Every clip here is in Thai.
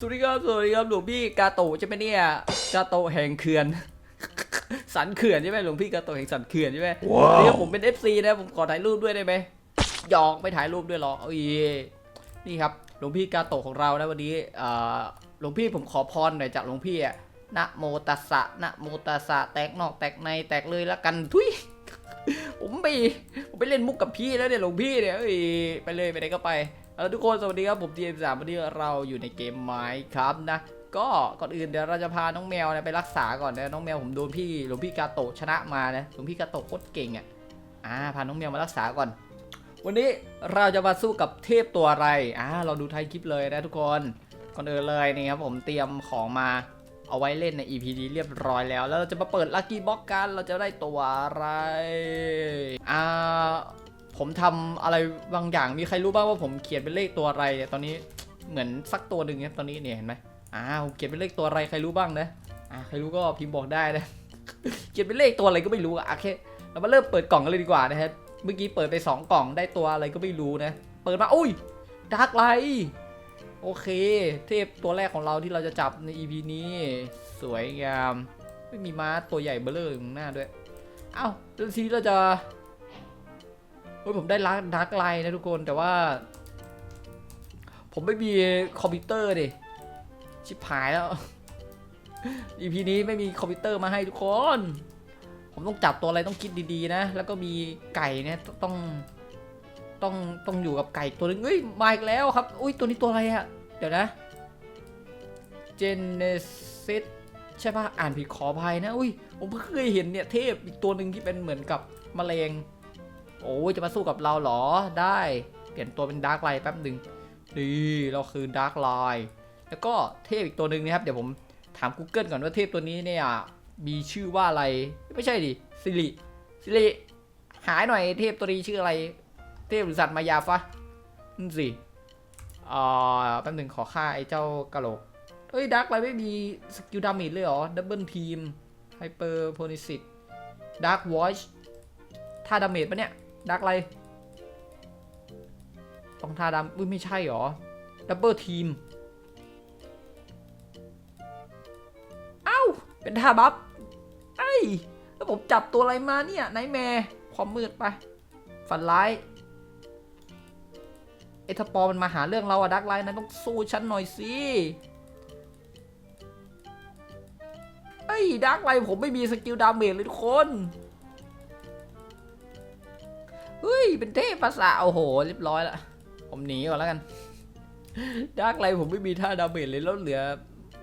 สวัสดีครับ สวัสดีครับ หลวงพี่กาโตะใช่ไหมเนี่ย กาโตะแห่งเขื่อน สันเขื่อนใช่ไหมหลวงพี่กาโตะแห่งสันเขื่อนใช่ไหมว้าวนี่ผมเป็น FC นะ ผมขอถ่ายรูปด้วยได้ไหมหยอกไม่ถ่ายรูปด้วยหรอเอ้ยนี่ครับ หลวงพี่กาโตะของเรานะวันนี้เอ่อหลวงพี่ผมขอพรหน่อยจากหลวงพี่อะนะโมตัสสะนะโมตัสสะแตกนอกแตกในแตกเลยละกันทุยผมไปผมไปเล่นมุกกับพี่แล้วเนี่ยหลวงพี่เนี่ยเอ้ยไปเลยไปไหนก็ไป แล้วทุกคนสวัสดีครับผมทีมสามวันนี้เราอยู่ในเกมไม้ครับนะก็ก่อนอื่นเดี๋ยวเราจะพาน้องแมวเนี่ยไปรักษาก่อนนะน้องแมวผมโดนพี่หลวงพี่กาโตะชนะมานะหลวงพี่กาโตะโคตรเก่งอะอ่าพาน้องแมวมารักษาก่อน วันนี้เราจะมาสู้กับเทพตัวอะไรอ่าเราดูไทยคลิปเลยนะทุกคนก่อนอื่นเลยนี่ครับผมเตรียมของมาเอาไว้เล่นใน EP นี้เรียบร้อยแล้ว แล้วเราจะมาเปิดลัคกี้บ็อกกัน เราจะได้ตัวอะไร อ่า ผมทำอะไรบางอย่างมีใครรู้บ้างว่าผมเขียนเป็นเลขตัวอะไรเนี่ยตอนนี้เหมือนสักตัวหนึ่งเนี่ยตอนนี้เนี่ยเห็นไหมอ่าผมเขียนเป็นเลขตัวอะไรใครรู้บ้างนะอ่าใครรู้ก็พิมพ์บอกได้นะเขียนเป็นเลขตัวอะไรก็ไม่รู้อะโอเคเรามาเริ่มเปิดกล่องกันเลยดีกว่านะฮะเมื่อกี้เปิดไปสองกล่องได้ตัวอะไรก็ไม่รู้นะ เปิดมาอุ้ยดาร์กไลโอเค เทพตัวแรกของเราที่เราจะจับใน EP นี้ สวยงาม ไม่มีม้าตัวใหญ่เบ้อเลยข้างหน้าด้วย เอ้าแล้วทีนี้เราจะเฮ้ยผมได้ดาร์กไลนะทุกคนแต่ว่า ผมไม่มีคอมพิวเตอร์ดิชิบหายแล้ว EP นี้ไม่มีคอมพิวเตอร์มาให้ทุกคน ผมต้องจับตัวอะไรต้องคิดดีๆนะ แล้วก็มีไก่เนี่ยต้องต้องต้องอยู่กับไก่ตัวหนึงเฮ้ยมาอีกแล้วครับ อุ้ยตัวนี้ตัวอะไรอะเดี๋ยวนะ Genesis ใช่ปะอ่านผิดขออภัยนะ อุ้ยผมเพิ่งเคยเห็นเนี่ยเทพอีกตัวหนึ่งที่เป็นเหมือนกับแมลง โอ้ยจะมาสู้กับเราเหรอได้ เปลี่ยนตัวเป็นดาร์กไลท์แป๊บหนึ่งนี่เราคือดาร์กไลท์แล้วก็เทพอีกตัวหนึ่งนะครับ เดี๋ยวผมถาม Google ก่อนว่าเทพตัวนี้เนี่ยมีชื่อว่าอะไรไม่ใช่ดิสิริสิริหายหน่อยเทพตัวนี้ชื่ออะไร เทพหรือสัตว์มายาฟะนั่นสิอ่าแป๊บหนึ่งขอค่าไอ้เจ้ากะโหลกเอ้ยดักอะไรไม่มีสกิลดาเมจเลยเหรอดับเบิลทีมไฮเปอร์โพนิสิตดักวอชท่าดาเมจปะเนี่ย ดักอะไรต้องท่าดามอุ้ยไม่ใช่เหรอ ดับเบิลทีม เอ้า เป็นท่าบัฟไอ้ยแล้วผมจับตัวอะไรมาเนี่ยไนแมร์ความมืดไป ฝันร้ายไอ้ทปอมันมาหาเรื่องเราอะดักไลน์นั้นต้องสู้ฉันหน่อยสิไอ้ดักไลน์ผมไม่มีสกิลดาเมจเลยทุกคน เฮ้ย เป็นเทพภาษาโอ้โห เรียบร้อยละ ผมหนีก่อนแล้วกันดักไลน์ผมไม่มีท่าดาเมจเลยแล้วเหลือ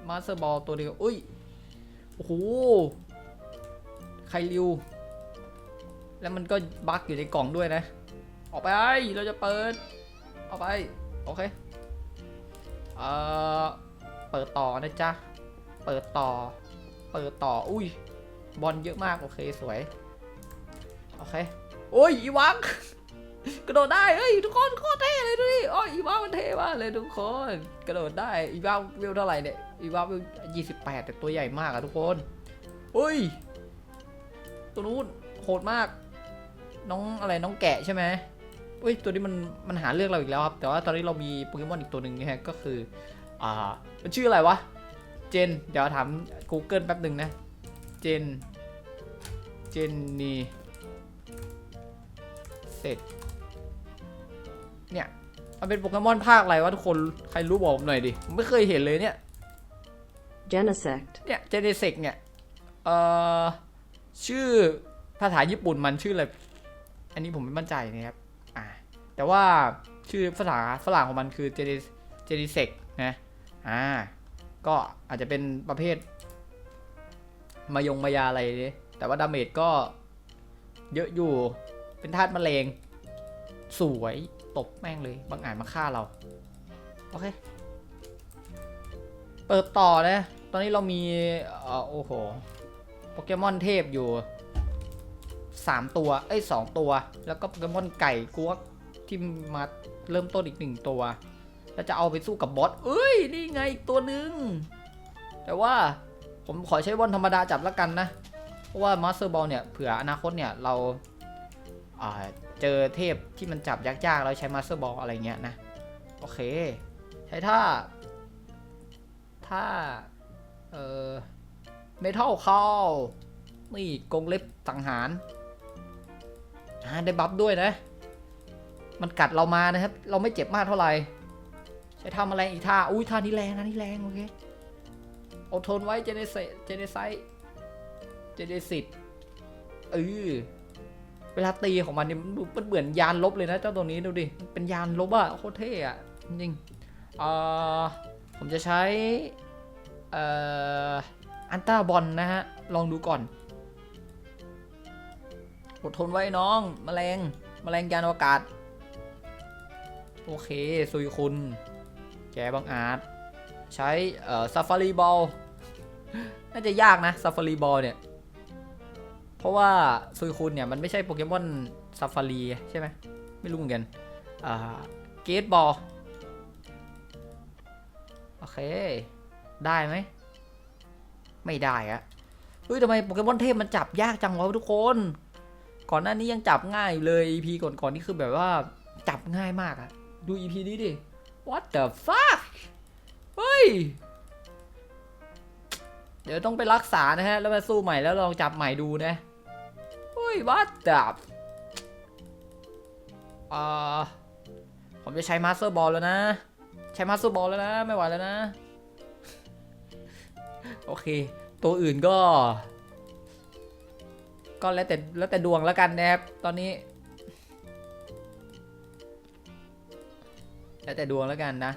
มาสเตอร์บอลตัวเดียวอุ้ย โอ้โห ใครริว แล้วมันก็บั๊กอยู่ในกล่องด้วยนะ ออกไป เราจะเปิด ออกไป โอเค เอ่อ เปิดต่อนะจ๊ะ เปิดต่อ เปิดต่อ อุ้ย บอลเยอะมาก โอเค สวย โอเค โอ้ยอีวังกระโดดได้เฮ้ยทุกคนโคตรเท่เลยดูดิโอ้ยอีวังมันเท่มากเลยทุกคน กระโดดได้อีวังเวเท่าไหร่เนี่ยอีวังเวยี่สิบแปดแต่ตัวใหญ่มากอะทุกคนเฮ้ยตัวนู้นโหดมาก น้องอะไรน้องแกะใช่ไหมเฮ้ยตัวนี้มันมันหาเรื่องเราอีกแล้วครับ แต่ว่าตอนนี้เรามีโปเกมอนอีกตัวหนึ่งนะฮะก็คืออ่ามันชื่ออะไรวะเจนเดี๋ยวถาม Google แป๊บหนึ่งนะ เจน เจนนี่ เสร็จ เนี่ย มันเป็นโปเกมอนภาคอะไรวะทุกคน ใครรู้บอกผมหน่อยดิ ผมไม่เคยเห็นเลยเนี่ย Genesect. เนี่ยเจเนเซกเนี่ย เอ่อ ชื่อภาษาญี่ปุ่นมันชื่ออะไร อันนี้ผมไม่มั่นใจนะครับ อ่า แต่ว่าชื่อภาษาฝรั่งของมันคือเจเนเจเนเซกนะ อ่า ก็อาจจะเป็นประเภท มายงมายาอะไรเนี่ยแต่ว่าดาเมจก็เยอะอยู่ เป็นธาตุแมลงสวยตบแม่งเลยบางอาจมาฆ่าเรา โอเค เปิดต่อนะ ตอนนี้เรามีเออโอ้โหโปเกมอนเทพอยู่ 3 ตัวเอ้ยสตัว แล้วก็โปเกมอนไก่กวกที่มาเริ่มต้นอีกหนึ่งตัว แล้วจะเอาไปสู้กับบอสเอ้ย นี่ไงอีกตัวหนึ่งแต่ว่าผมขอใช้บอลธรรมดาจับแล้วกันนะ เพราะว่ามาสเตอร์บอลเนี่ยเผื่ออนาคตเนี่ยเรา เจอเทพที่มันจับยากๆ แล้วใช้มาสเตอร์บอลอะไรเงี้ยนะ โอเค ใช้ท่าถ้าเอ่อ เมทัลเข้านี่กงเล็บสังหารอ่าได้บัฟด้วยนะ มันกัดเรามานะครับ เราไม่เจ็บมากเท่าไหร่ ใช้ทำอะไรอีกท่า อุ้ยท่านี้แรงนะนี่แรงโอเค อดทนไว้เจเนเซเจเนไซเจเนซิตเออ เวลาตีของมันเนี่ยมันดูมันเหมือนยานลบเลยนะเจ้าตัวนี้ดูดิ เป็นยานลบอะโคตรเท่อะจริงเอ่อผมจะใช้เอ่ออันต้าบอลนะฮะ ลองดูก่อน อดทนไว้น้องแมลงแมลงยานอวกาศ โอเคซุยคุณ แกบังอาจ ใช้เอ่อซาฟารีบอลน่าจะยากนะซาฟารีบอลเนี่ย ราะว่าซุยคุณเนี่ยมันไม่ใช่โปเกมอนซาฟารีใช่ไหมไม่รู้เหมือนกันเกตบอลโอเค ได้ไหม ไม่ได้อะเฮ้ยทำไมโปเกมอนเทพมันจับยากจังวะทุกคน ก่อนหน้านี้ยังจับง่ายเลย EP ก่อนๆนี่คือแบบว่าจับง่ายมากอะดู EP นี้ดิ What the fuck เฮ้ย เดี๋ยวต้องไปรักษานะฮะ แล้วมาสู้ใหม่แล้วลองจับใหม่ดูนะ้ย What the อ่าผมจะใช้มาสเตอร์บอลแล้วนะ ใช้มาสเตอร์บอลแล้วนะ ไม่ไหวแล้วนะ โอเค ตัวอื่นก็ ก็แล้วแต่แล้วแต่ดวงแล้วกันนะครับ ตอนนี้ แล้วแต่ดวงแล้วกันนะ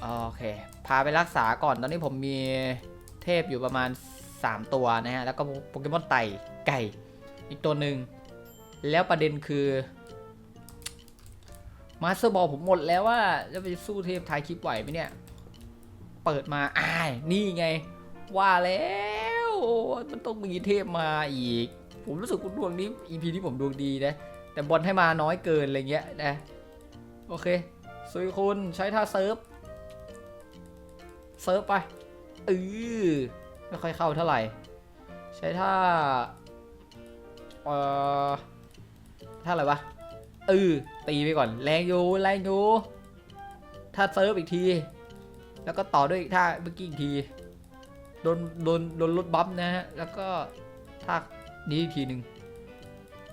โอเค พาไปรักษาก่อน ตอนนี้ผมมี ทพอยู่ประมาณ 3 ตัวนะฮะ แล้วก็โปเกมอนไต่ไก่อีกตัวหนึ่ง แล้วประเด็นคือมาสเตอร์บอลผมหมดแล้วว่าจะไปสู้เทพท้ายคลิปไหวไหมเนี่ย เปิดมาอ้ายนี่ไง ว่าแล้วมันต้องมีเทพมาอีก ผมรู้สึกว่าดวงนี้ EP ที่ผมดวงดีนะ แต่บอลให้มาน้อยเกินอะไรเงี้ยนะ โอเคซุยคุณใช้ท่าเซิร์ฟ เซิร์ฟไป เออไม่ค่อยเข้าเท่าไหร่ ใช้ท่าเอ่อท่าอะไรวะเออตีไปก่อน แรงอยู่แรงอยู่ถ้าเซิร์ฟอีกที แล้วก็ต่อด้วยอีกท่าเมื่อกี้อีกทีโดนโดนโดนลดบัฟนะฮะแล้วก็ท่านี้อีกทีหนึ่ง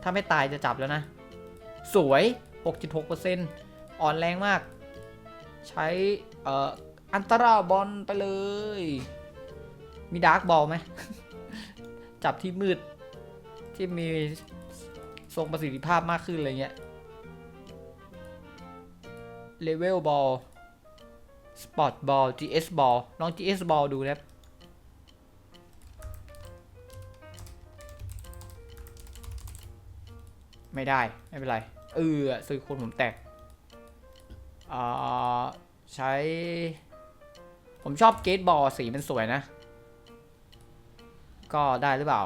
ถ้าไม่ตายจะจับแล้วนะ สวย 6.6%อ่อนแรงมาก ใช้เอ่อ อันตราบอลไปเลย มีดาร์กบอลไหม จับที่มืด ที่มีทรงประสิทธิภาพมากขึ้นอะไรเงี้ย เลเวลบอล สปอร์ตบอล GS บอล ลอง GS บอลดูนะครับไม่ได้ ไม่เป็นไร เออซื้อคนผมแตกอ่าใช้ ผมชอบเกตบอลสีมันสวยนะ ก็ได้หรือเปล่า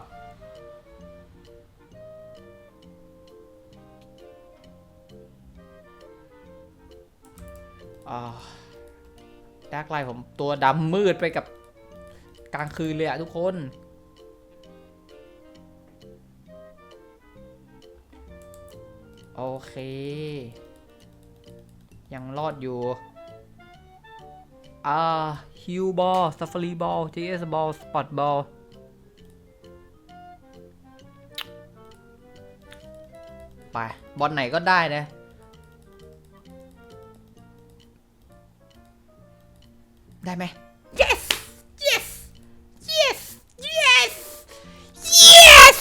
อ่าดาร์กไลท์ผมตัวดำมืดไปกับกลางคืนเลยอะทุกคนโอเค ยังรอดอยู่ อ่าฮิวบอลซัฟฟารีบอลจีเอสบอลสปอตบอลไป บอลไหนก็ได้นะได้ไหม yes yes yes yes yes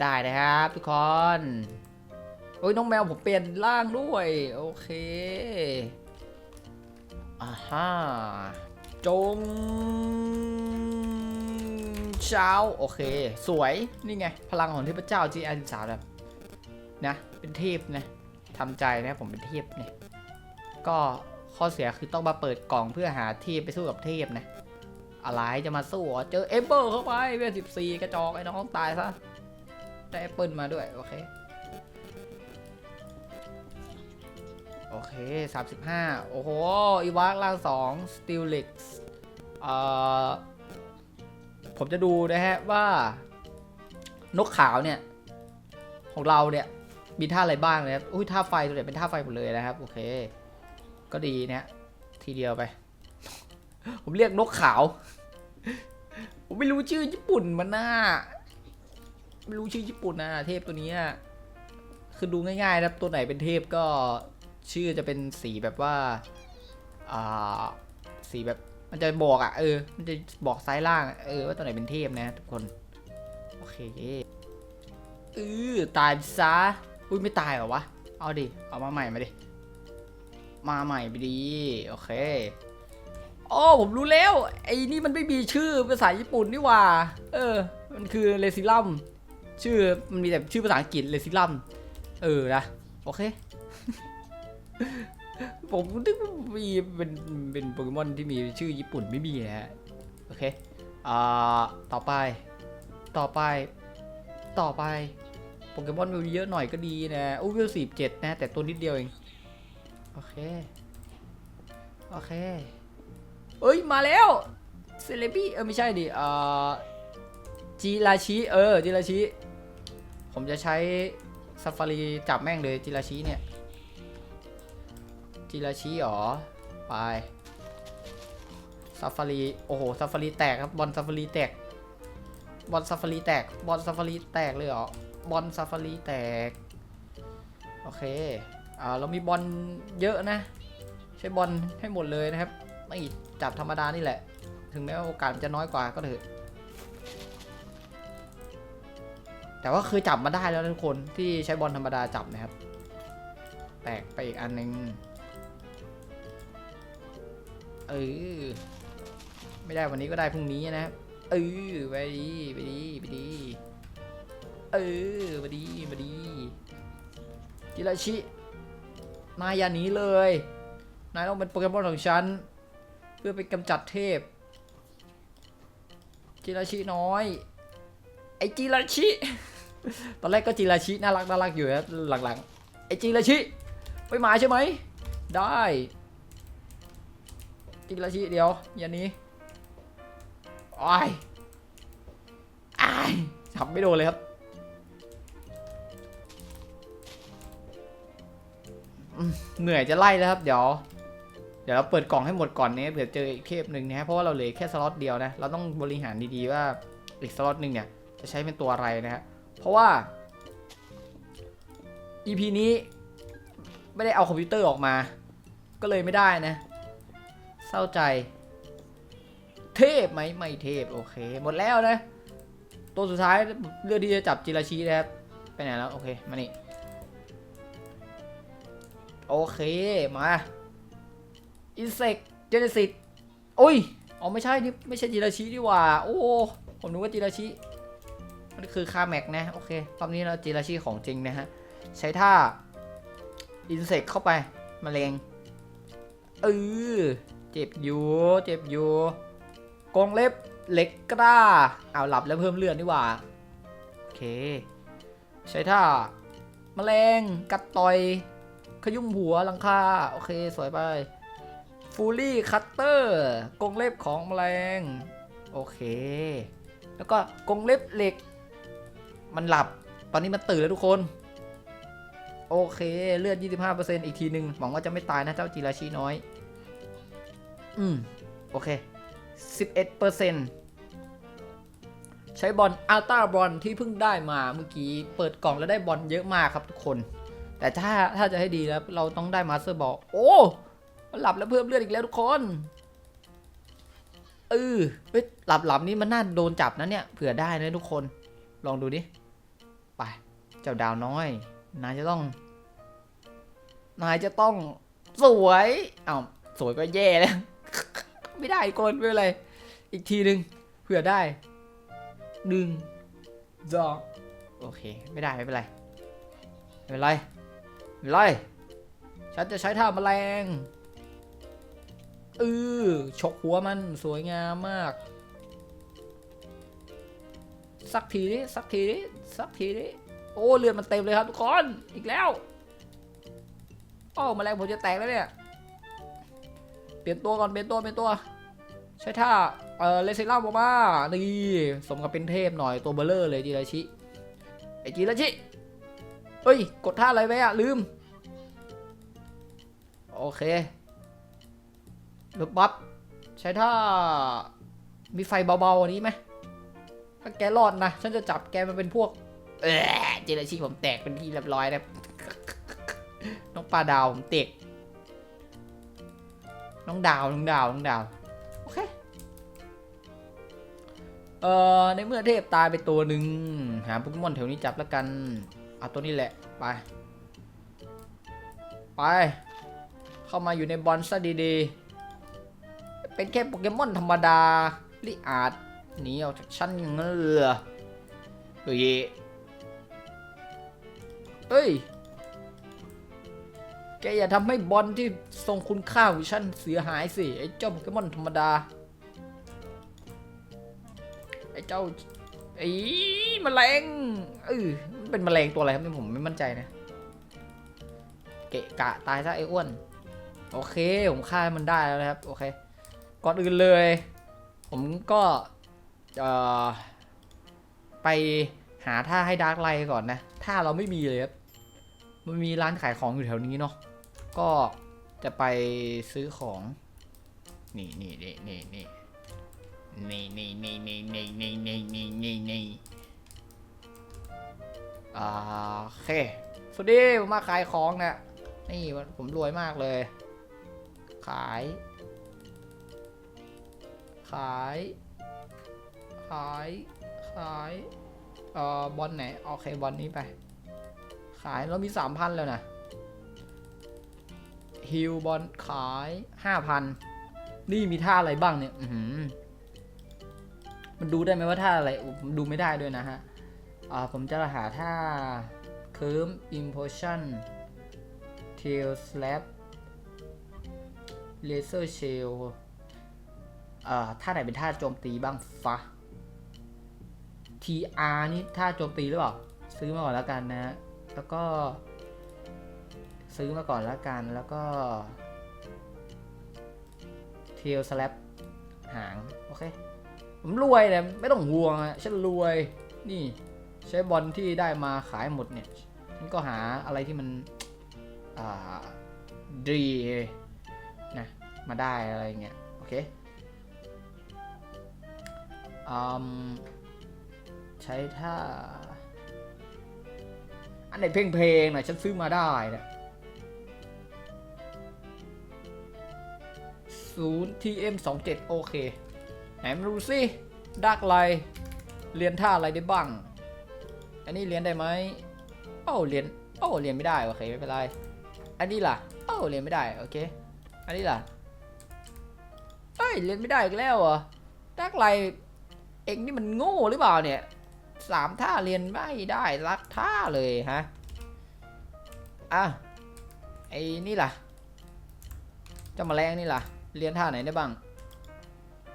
ได้นะครับทุกคน โอ้ยน้องแมวผมเปลี่ยนร่างด้วย โอเค อ่าจงเช้าโอเค สวย นี่ไง พลังของเทพเจ้า GR 13แบบนะ เป็นเทพนะทำใจนะผมเป็นเทพเนี่ยก็ข้อเสียคือต้องมาเปิดกล่องเพื่อหาเทพไปสู้กับเทพนะอะไรจะมาสู้เหรอเจอเอเปิลเข้าไปเวลสิบสี่กระจอกไอ้น้องตายซะได้แอปเปิลมาด้วย โอเค เค 35 โอ้โห อีวากล่าง2สติลล็กเอ่อผมจะดูนะฮะว่านกขาวเนี่ย ของเราเนี่ย มีท่าอะไรบ้างนะครับ อุ้ยท่าไฟตัวเนี่ยเป็นท่าไฟหมดเลยนะครับ โอเค ก็ดีเนี่ยทีเดียวไป ผมเรียกนกขาว ผมไม่รู้ชื่อญี่ปุ่นมันน่าไม่รู้ชื่อญี่ปุ่นนะเทพตัวนี้คือดูง่ายๆนะครับตัวไหนเป็นเทพก็ ชื่อจะเป็นสีแบบว่าอ่าสีแบบมันจะบอกอะ่ะเออ มันจะบอกซ้ายล่างเออว่าตัวไหนเป็นเทพนะทุกคน โอเคเออตายซะอุ้ยไม่ตายเหรอวะ เอาดิ เอามาใหม่มาดิ มาใหม่ไปดี โอเคโอ้ผมรู้แล้ว ไอ้นี่มันไม่มีชื่อภาษาญี่ปุ่นนี่ว่า เออ มันคือเลซิลัม ชื่อมันมีแต่ชื่อภาษาอังกฤษเลซิลัม เออนะ โอเค ผมนึกว่ามีเป็นเป็นโปเกมอนที่มีชื่อญี่ปุ่นไม่มีนะฮะ โอเค อ่า ต่อไป ต่อไป ต่อไป โปเกมอนวิวเยอะหน่อยก็ดีนะอู้วิวสี่เจ็ดนะ แต่ตัวนิดเดียวเอง โอเค โอเค เอ้ย มาแล้ว เซเลบี้ เออไม่ใช่ดิเอ่อจิราชิ เออจิราชิ ผมจะใช้ซาฟารีจับแม่งเลยจิราชิเนี่ย จิราชิหรอ ไปซาฟารี โอ้โหซาฟารีแตกครับ บอลซาฟารีแตก บอลซาฟารีแตก บอลซาฟารีแตกเลยเหรอ บอลซาฟารีแตก โอเค อ่า เรามีบอลเยอะนะ ใช้บอลให้หมดเลยนะครับ ไม่จับธรรมดานี่แหละ ถึงแม้ว่าโอกาสมันจะน้อยกว่าก็เถอะ แต่ว่าเคยจับมาได้แล้วทุกคนที่ใช้บอลธรรมดาจับนะครับ แตกไปอีกอันหนึ่ง เออ ไม่ได้วันนี้ก็ได้พรุ่งนี้นะครับเออไปดีไปดีไปดี เออมาดีมาดี จิราชิ นายอย่าหนีเลย นายต้องเป็นโปเกมอนของฉัน เพื่อไปกำจัดเทพ จิราชิน้อย ไอจิราชิ ตอนแรกก็จิราชิน่ารักน่ารักอยู่นะหลังๆ ไอจิราชิ ไม่มาใช่ไหม ได้ จิราชิเดี๋ยวอย่าหนี้อ้ายอ้ายจับไม่โดนเลยครับเหนื่อยจะไล่แล้วครับ เดี๋ยว เดี๋ยวเราเปิดกล่องให้หมดก่อนเนี่ยเผื่อเจออีกเทปหนึ่งนะฮะเพราะว่าเราเหลือแค่สล็อตเดียวนะเราต้องบริหารดีๆว่าอีกสล็อตหนึ่งเนี่ยจะใช้เป็นตัวอะไรนะฮะเพราะว่า EP นี้ไม่ได้เอาคอมพิวเตอร์ออกมา ก็เลยไม่ได้นะ เศร้าใจ เทพไหมไม่เทพโอเค หมดแล้วนะ ตัวสุดท้ายเลือกที่จะจับจิราชีนะครับไปไหนแล้ว โอเค มานี่ โอเค มาอินเสกเจเนซิตโอ้ยอ๋อไม่ใช่นี่ไม่ใช่จิราชิดีกว่า โอ้ผมนึกว่าจิราชิมันคือคาแม็กนะ โอเครอบนี้เราจิราชิของจริงนะฮะ ใช้ท่าอินเสกเข้าไปมะเร็งเออ เจ็บอยู่เจ็บอยู่กงเล็บเหล็กกล้าเอาหลับแล้วเพิ่มเลือดดีกว่าโอเค ใช้ท่าแมลงกัดต่อย ขยุ่มหัวหลังคาโอเคสวยไปฟูลี่คัตเตอร์กงเล็บของแมลงโอเค แล้วก็กงเล็บเหล็ก มันหลับตอนนี้มันตื่นแล้วทุกคน โอเค เลือด 25%อีกทีหนึ่งหวังว่าจะไม่ตายนะเจ้าจิราชิน้อย อืม โอเค 11%ใช้บอลอัลต a าบอลที่เพิ่งได้มาเมื่อกี้เปิดกล่องแล้วได้บอลเยอะมากครับทุกคน แต่ถ้าถ้าจะให้ดีแล้ว เราต้องได้มาสเตอร์บอลโอ้หลับแล้วเพิ่มเลือดอีกแล้วทุกคนเออเฮ้ยหลับหลับนี่มันน่าโดนจับนะเนี่ยเผื่อได้นะทุกคน ลองดูดิไปเจ้าดาวน้อย นายจะต้อง นายจะต้องสวยอ้าวสวยก็แย่แล้ว ไม่ได้อีกคนไม่เป็นไร อีกทีหนึ่งเผื่อได้หนึ่งสองโอเค ไม่ได้ไม่เป็นไร ไม่เป็นไร ไม่เป็นไร ฉันจะใช้ท่าแมลงเออฉกหัวมันสวยงามมาก สักทีดิสักทีดิสักทีดิโอ้เลือดมันเต็มเลยครับทุกคน อีกแล้ว โอ้แมลงผมจะแตกแล้วเนี่ย ลี่ยนตัวก่อนเปลี่ยนตัวเปลี่ยนตัว ใช้ท่าเออเลซิล่าบอกมานี่สมกับเป็นเทพหน่อยตัวเบลเลอร์เลยจิราชิไอจิราชิเฮ้ย กดท่าอะไรไปอะลืม โอเคลูกบัฟใช้ท่ามีไฟเบาๆอันนี้ไหมถ้าแกรอดนะ ฉันจะจับแกมาเป็นพวก เออเจลชีผมแตกเป็นที่เรียบร้อยนะน้องปลาดาวผมเตก น้องดาวน้องดาวน้องดาว โอเค เอ่อ ในเมื่อเทพตายไปตัวหนึ่งหาโปเกมอนแถวนี้จับแล้วกัน เอาตัวนี้แหละ ไป ไป เข้ามาอยู่ในบอลซะดีๆ เป็นแค่โปเกมอนธรรมดาลิอาดหนีออกจากชั้นอย่างนั้นเหรอเฮ้ยเอ้ย แกอย่าทำให้บอลที่ทรงคุณค่าของฉันเสียหายสิ ไอ้เจ้าโปเกมอนธรรมดา ไอ้เจ้าไอ้แมลงเออมันเป็นแมลงตัวอะไรครับนี่ผมไม่มั่นใจนะ เกะกะตายซะไอ้อ้วน โอเค ผมฆ่ามันได้แล้วนะครับ โอเค ก่อนอื่นเลย ผมก็เออไปหาท่าให้ดาร์กไลท์ก่อนนะ ถ้าเราไม่มีเลยครับ มันมีร้านขายของอยู่แถวนี้เนาะ ก็จะไปซื้อของ นี่นี่นี่นี่นี่นี่นี่นี่นี่นี่นี่นี่นี่นี่นี่อ่าโอเคสวัสดีผมมาขายของนะนี่ผมรวยมากเลย ขาย ขาย ขาย ขายเอ่อบอลไหน โอเคบอลนี้ไป ขายเรามีสามพันแล้วนะ ฮิลบอลขายห้าพันนี่มีท่าอะไรบ้างเนี่ยอืมันดูได้ไหมว่าท่าอะไรดูไม่ได้ด้วยนะฮะอ่าผมจะหาท่าเคิร์มอิมโพชั่นเทลสแลปเลเซอร์เชลอ่าท่าไหนเป็นท่าโจมตีบ้างฟะ TR นี่ท่าโจมตีหรือเปล่า ซื้อมาก่อนแล้วกันนะ แล้วก็ ซื้อมาก่อนแล้วกันแล้วก็เทลสแลปหาง โอเค ผมรวยเลยไม่ต้องห่วงอะฉันรวย นี่ ใช้บอลที่ได้มาขายหมดเนี่ย ฉันก็หาอะไรที่มัน อ่า ดีนะ มาได้อะไรเงี้ย โอเคอืมใช้ท่า อันไหนเพลงๆหน่อยฉันซื้อมาได้นะ ศูนย์ TM 2 7 โอเค ไหนมาดูสิดักไลเรียนท่าอะไรได้บ้าง อันนี้เรียนได้ไหมโอ้เรียนโอ้เรียนไม่ได้ โอเค ไม่เป็นไร อันนี้ล่ะโอ้เรียนไม่ได้ โอเค อันนี้ล่ะเอ้ยเรียนไม่ได้อีกแล้วเหรอดักไลเอ็งนี่มันโง่หรือเปล่าเนี่ยสามท่าเรียนไม่ได้รักท่าเลยฮะ อะ ไอ้นี่ล่ะเจ้าแมลงนี่ล่ะ เรียนท่าไหนได้บ้าง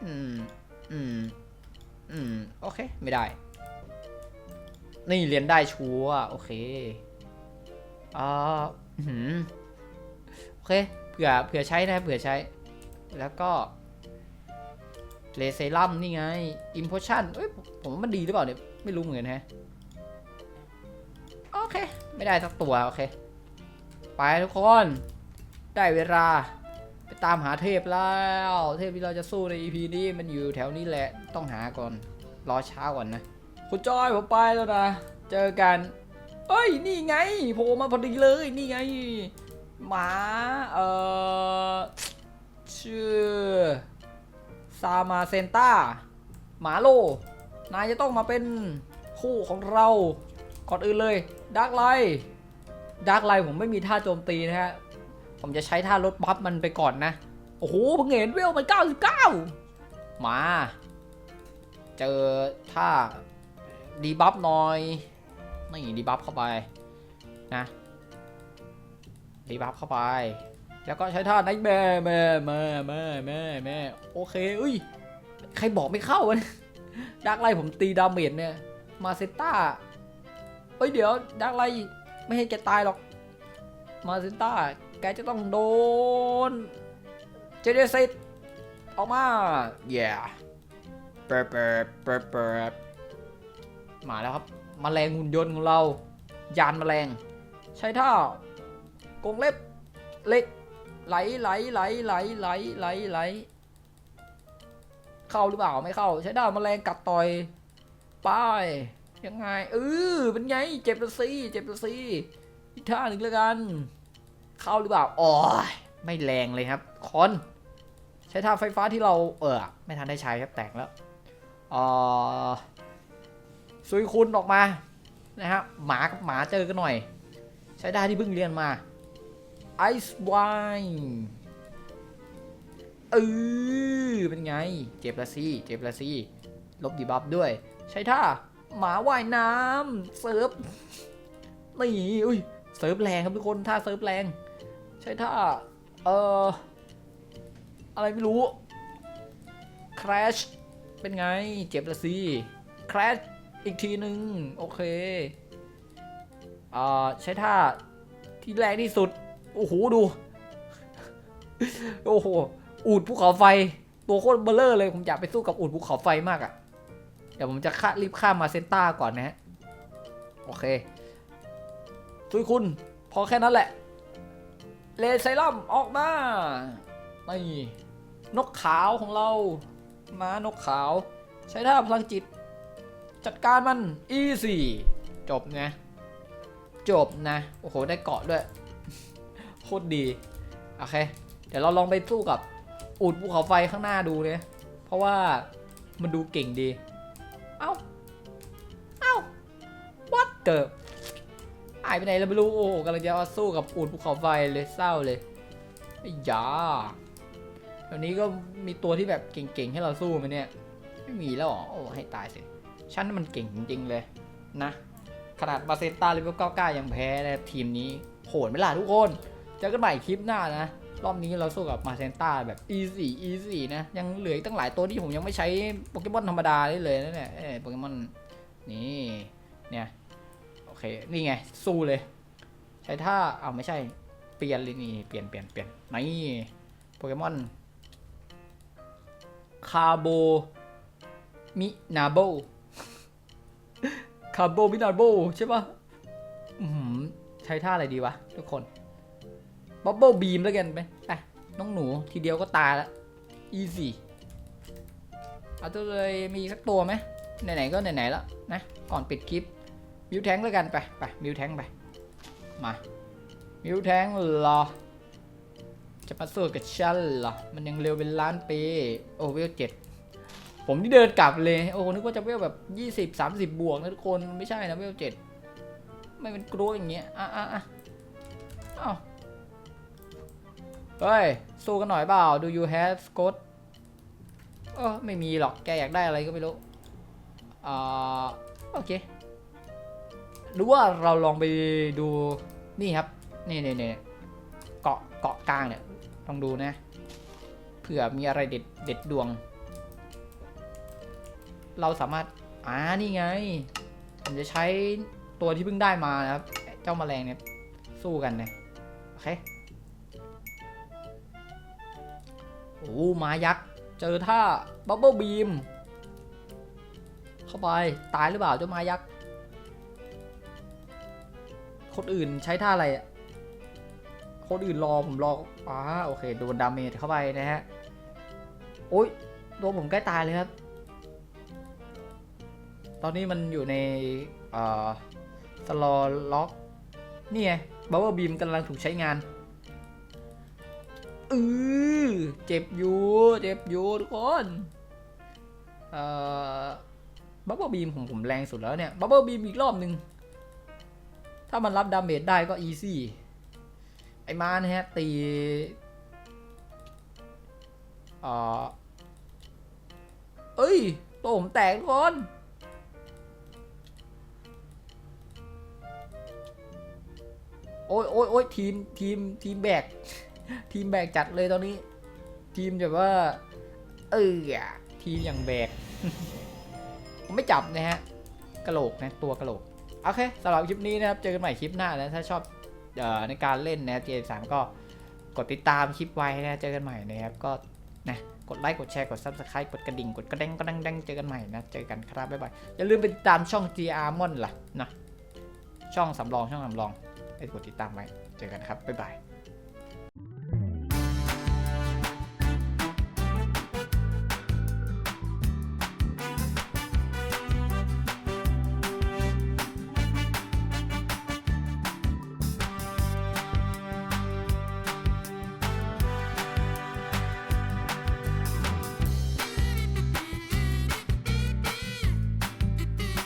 อืม อืม อืม โอเค ไม่ได้ นี่เรียนได้ชัวร์โอเค อ่าอื้อหือโอเค เผื่อ เผื่อใช้นะ เผื่อใช้ แล้วก็เลเซรัมนี่ไง อิมโพชั่นเอ้ย ผมว่ามันดีหรือเปล่าเนี่ย ไม่รู้เหมือนกันฮะ โอเค ไม่ได้สักตัว โอเค ไปทุกคน ได้เวลา ไปตามหาเทพแล้ว เทพที่เราจะสู้ใน EP นี้มันอยู่แถวนี้แหละต้องหาก่อน รอเช้าก่อนนะ คุณจอยผมไปแล้วนะ เจอกันเอ้ย นี่ไงโผล่มาพอดีเลย นี่ไง หมา เอ่อ ชื่อ ซามาเซนต้า หมาโล นายจะต้องมาเป็นคู่ของเรา ก่อนอื่นเลยดาร์กไลดาร์กไลผมไม่มีท่าโจมตีนะฮะ ผมจะใช้ท่าลดบัฟมันไปก่อนนะ โอ้โหเพิ่งเห็นเวลมัน99 มา เจอท่าดีบัฟหน่อยนี่ดีบัฟเข้าไปนะดีบัฟเข้าไป แล้วก็ใช้ท่าไนท์แม่แม่แม่แม่แม่แม่โอเคอุ้ยใครบอกไม่เข้าวะดักไลผมตีดาเมจเนี่ย มาเซต้าเอ้ยเดี๋ยวดักไลไม่ให้แกตายหรอก มาเซต้า กจะต้องโดน เจเดซิตออกมา yeah เปิดเปิดเปิดเปิดมาแล้วครับมแมลงหุ่นยนต์ของเรา ยานมแมลง ใช้ท่ากงเล็บเล็กไหลไหลไหลไหลไหลไหลไหลเข้าหรือเปล่าไม่เข้า ใช้ดาวแมลงกัดต่อยป้ายยังไงเออเป็นไง เจ็บละสิเจ็บละสิอีกท่าหนึ่งแล้วกัน เข้าหรือเปล่าอ๋อไม่แรงเลยครับ คอน ใช้ท่าไฟฟ้าที่เราเออไม่ทันได้ใช้ครับแตกแล้วอ่าซุยคุณออกมานะฮะหมากับหมาเจอกันหน่อย ใช้ได้ที่เพิ่งเรียนมาไอซ์ไวน์เออเป็นไง เจ็บละสิเจ็บละสิลบดีบัฟด้วย ใช้ท่าหมาว่ายน้ำเซิร์ฟนี่อุ้ยเซิร์ฟแรงครับทุกคนท่าเซิร์ฟแรง ใช้ท่า เอออะไรไม่รู้ crash เป็นไง เจ็บละสิ crash อีกทีหนึ่งโอเค อ่า ใช้ท่าที่แรงที่สุด โอ้โห ดู โอ้โห อูดภูเขาไฟ ตัวโคตรเบลเลอร์เลย ผมอยากไปสู้กับอูดภูเขาไฟมากอะ่ะ เดี๋ยวผมจะข้ารีบข้ามมาเซนต้าก่อนนะฮะ โอเคซุยคุณ พอแค่นั้นแหละ เลไซลัมออกมานี่นกขาวของเรา ม้านกขาว ใช้ท่าพลังจิต จัดการมันอีสี่จบนะ จบนะ โอ้โห ได้เกาะด้วย โคตรดี โอเค เดี๋ยวเราลองไปสู้กับ อูดภูเขาไฟข้างหน้าดูเนี่ย เพราะว่ามันดูเก่งดี เอ้า เอ้า what the ายไปไหนเราไม่รู้โอ้กำลังจะมาสู้กับอูดภูเขาไฟเลยเศร้าเลยไอ้ยาเดี๋ยวนี้ก็มีตัวที่แบบเก่งๆให้เราสู้ไหมเนี่ย ไม่มีแล้วเหรอโอ้ให้ตายสิฉันมันเก่งจริงๆเลยนะ ขนาดมาเซนต้าเลเวล99ยังแพ้เลยทีมนี้โหดไหมล่ะทุกคนเจอกันใหม่คลิปหน้านะรอบนี้เราสู้กับมาเซนต้าแบบ easy easy นะ ยังเหลืออีกตั้งหลายตัวที่ผมยังไม่ใช้โปเกมอนธรรมดาได้เลยนะเนี่ยโปเกมอนนี่เนี่ย เค นี่ไง สู้เลย ใช้ท่าเอ้าไม่ใช่ เปลี่ยนเลยนี่เปลี่ยนเปลี่ยนเปลี่ยนนี่โปเกมอนคาโบมินาโบคาโบมินาโบใช่ปะอืมใช้ท่าอะไรดีวะ ทุกคนบับเบิลบีมแล้วกันไปไปน้องหนูทีเดียวก็ตายละอีซี่เอาตัวเลยมีสักตัวไหมไหนๆก็ไหนๆแล้วนะ ก่อนปิดคลิป มิวแทงแล้วกันไปไปมิวแทงไป มา มิวแทงรอ จะมาสู้กับฉันเหรอ มันยังเร็วเป็นล้านปี โอเวลเจ็ดผมที่เดินกลับเลย โอ้นึกว่าจะเวลแบบยี่สิบสามสิบบวกนะทุกคนไม่ใช่นะเวลเจ็ดไม่เป็นกลัวอย่างเงี้ยอะอะอะเอ้าเฮ้ย สู้กันหน่อยเปล่า Do you have Scott เออไม่มีหรอกแกอยากได้อะไรก็ไม่รู้อ่าโอเค หรือว่าเราลองไปดูนี่ครับ นี่นี่นี่เกาะเกาะกลางเนี่ยลองดูนะเผื่อมีอะไรเด็ดเด็ดดวง เราสามารถอ่านี่ไงผมจะใช้ตัวที่เพิ่งได้มานะครับ เจ้าแมลงเนี่ยสู้กันนะโอเคโอ้มายักษ์เจอท่าบับเบิลบีมเข้าไปตายหรือเปล่าเจ้ามายักษ์ คนอื่นใช้ท่าอะไรอะคนอื่นรอผมรออ่าโอเคโดนดาเมจเข้าไปนะฮะโอ้ยตัวผมใกล้ตายเลยครับ ตอนนี้มันอยู่ในสลอล็อกนี่ไงบับเบิลบีมกำลังถูกใช้งานอือเจ็บอยู่เจ็บอยู่ทุกคนบับเบิลบีมผมผมแรงสุดแล้วเนี่ยบับเบิลบีมอีกรอบหนึ่ง ถ้ามันรับดาเมจได้ก็อีซี่ ไอ้มานะฮะ ตีเออเอ้ยตัวผมแตกทุกคนโอ้ยโอ้ยโอ้ยทีมทีมทีมแบก ทีมแบกจัดเลยตอนนี้ ทีมแบบว่า เออทีมอย่างแบก ผมไม่จับนะฮะกระโหลกนะ ตัวกระโหลก โอเคสำหรับคลิปนี้นะครับ เจอกันใหม่คลิปหน้านะ ถ้าชอบออในการเล่นนะเจสามก็กดติดตามคลิปไว้นะ เจอกันใหม่นะครับ ก็นะกดไลค์กดแชร์กด subscribe กดกระดิ่ง กดกระเด้งกระดังดังเจอกันใหม่นะ เจอกันครับ บ๊ายบาย อย่าลืมไปติดตามช่อง GR Mon ล่ะนะ ช่องสำรองช่องสำรองไปกดติดตามไว้ เจอกันครับ บ๊ายบาย